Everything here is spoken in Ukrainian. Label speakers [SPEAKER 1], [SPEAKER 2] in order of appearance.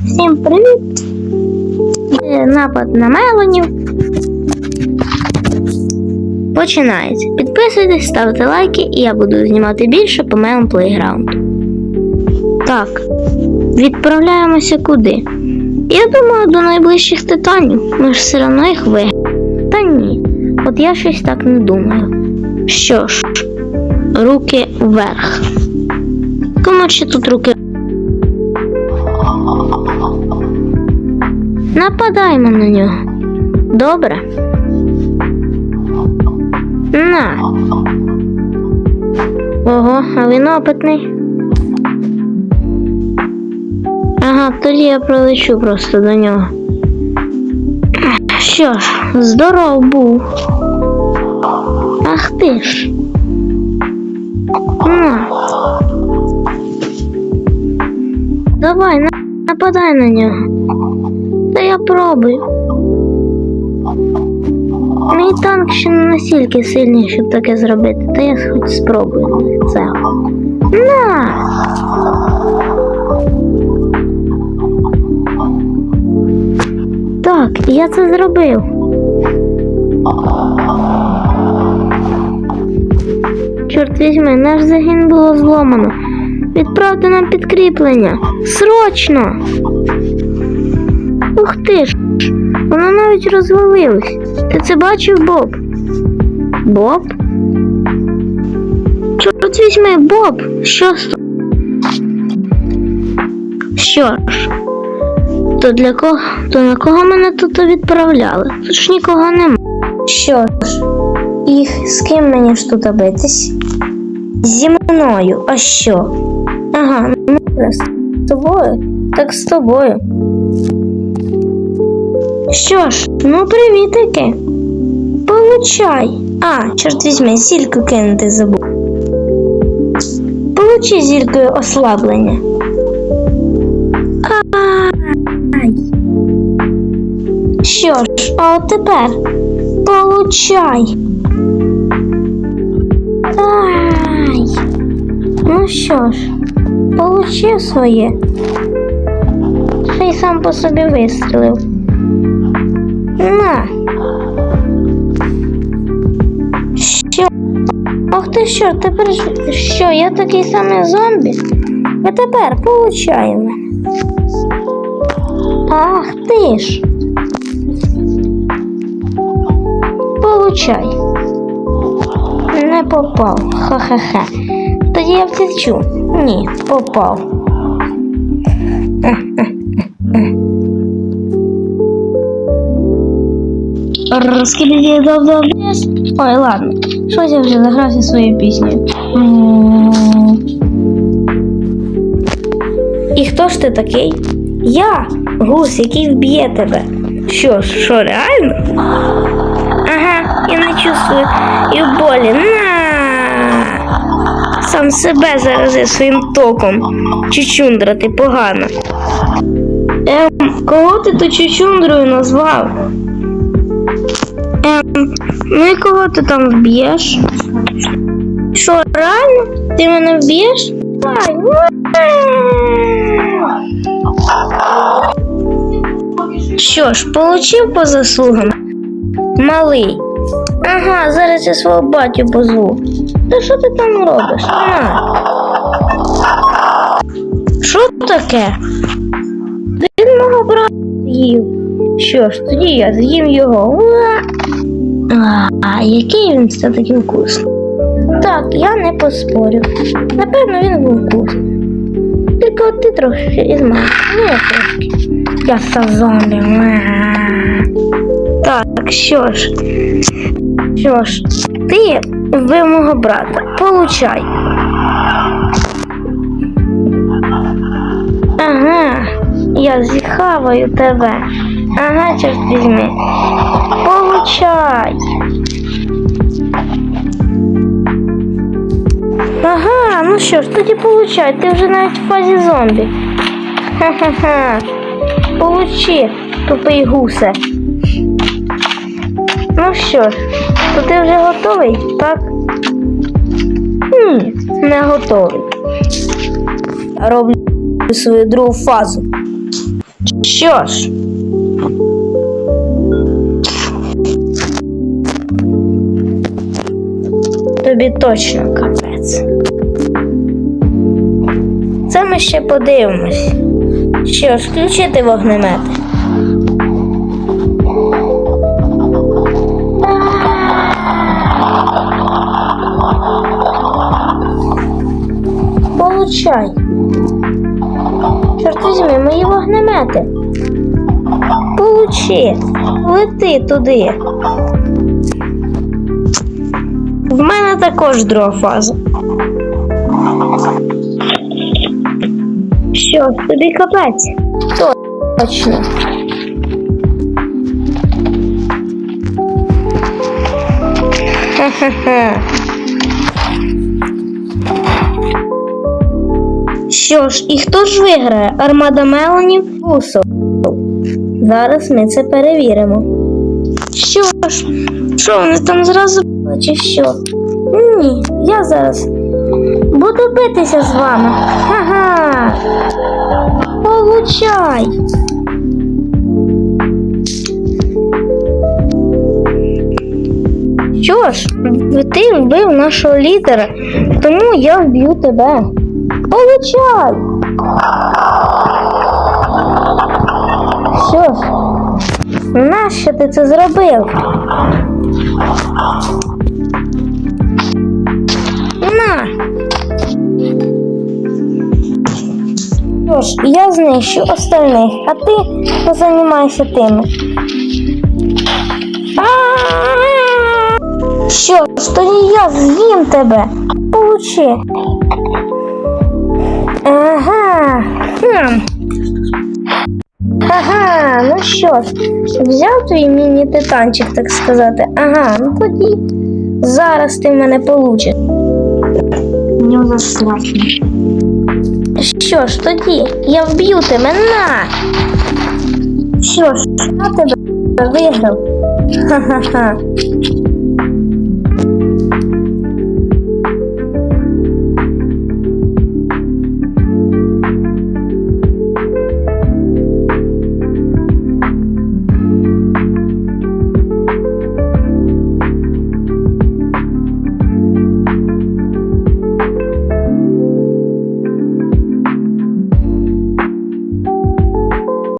[SPEAKER 1] Всім привіт! Напад на Мелонів. Починається. Підписуйтесь, ставте лайки, і я буду знімати більше по Melon Playground. Так, відправляємося куди? Я думаю, до найближчих титанів. Ми ж все одно їх виграємо. Та ні. От я щось так не думаю. Що ж, руки вверх. Кому ще тут руки Нападаємо на нього. Добре. На. Ого, а він опитний. Ага, тоді я пролечу просто до нього. Що ж, здоров був. Ах ти ж. На. Давай, нападай на нього. Я пробую. Мій танк ще не настільки сильний, щоб таке зробити, та я хоч спробую це. На! Так, я це зробив. Чорт візьми, наш загін було зломано. Відправте нам підкріплення. Срочно! Ух ти ж! Воно навіть розвалилось. Ти це бачив, Боб? Боб? Чорт візьми, Боб! Що з? Що ж? То для кого? То на кого мене тут відправляли? Тут ж нікого нема. Що ж? І з ким мені ж тут битись? Зі мною, а що? Ага, ну з тобою? Так з тобою. Що ж, ну привітики. Получай. А, чорт візьми, зільку кинути забув. Получи зількою ослаблення. Ай. Що ж, а от тепер получай. Ай. Ну що ж, получи своє. Ще й сам по собі вистрілив. На. Що? Ах ти що, тепер що, я такий самий зомбі? А тепер получай мене. Ах ти ж. Получай. Не попав. Ха-ха-ха. Тоді я втечу. Ні, попав. Розкидає добре. Ой, ладно. Щось я вже загрався своєю піснею. І хто ж ти такий? Я, гус, який вб'є тебе. Що ж, що реально? Ага, я не чувствую і болі. На! Сам себе зарази своїм током. Чучундра, ти погана. Ем, кого ти то чучундрою назвав? Ем, ну і кого ти там вб'єш? Що, реально? Ти мене вб'єш? Що ж, получив по заслугам? Малий. Ага, зараз я свого батю позву. Та що ти там робиш? Що таке? Він мого брата з'їв. Що ж, тоді я з'їм його. А, який він все-таки вкусний. Так, я не поспорю. Напевно, він був вкусний. Тільки от ти трохи із мене. Ну, я трошки. Я став зомбі. Так, що ж. Що ж, ти вбив мого брата. Получай. Ага, я зіхаваю тебе. Ага, чорт візьми. Получай. Ага, ну що ж, тоді получай, ти вже навіть в фазі зомбі. Ха-ха-ха. Получи, тупий гусе. Ну що ж, то ти вже готовий, так? Ні, не готовий. Роблю свою другу фазу. Що ж? Тобі точно капець. Це ми ще подивимось. Що ж, включити вогнемети. Получай. Чорт візьми, мої вогнемети. Получи. Лети туди. Також друга фаза. Що, тобі капець? Точно. Ха-ха-ха. Що ж, і хто ж виграє? Армада Меланів Усо. Зараз ми це перевіримо. Що ж, що вони там зразу чи що? Ні, я зараз буду битися з вами. Ха-ха. Получай. Що ж, ти вбив нашого лідера, тому я вб'ю тебе. Получай! Що ж, нащо ти це зробив? Ж, я знищу остальних, а ти позаймайся тими. Що ж, тоді я з'їм тебе. Получи. Ага. Хм. Ага, ну що ж, взяв твій міні-титанчик, так сказати. Ага, ну тоді зараз ти мене получиш.
[SPEAKER 2] Мені вже страшно.
[SPEAKER 1] Що ж, тоді я вб'ю тебе на. Що ж, я тебе виграв. Ха-ха-ха.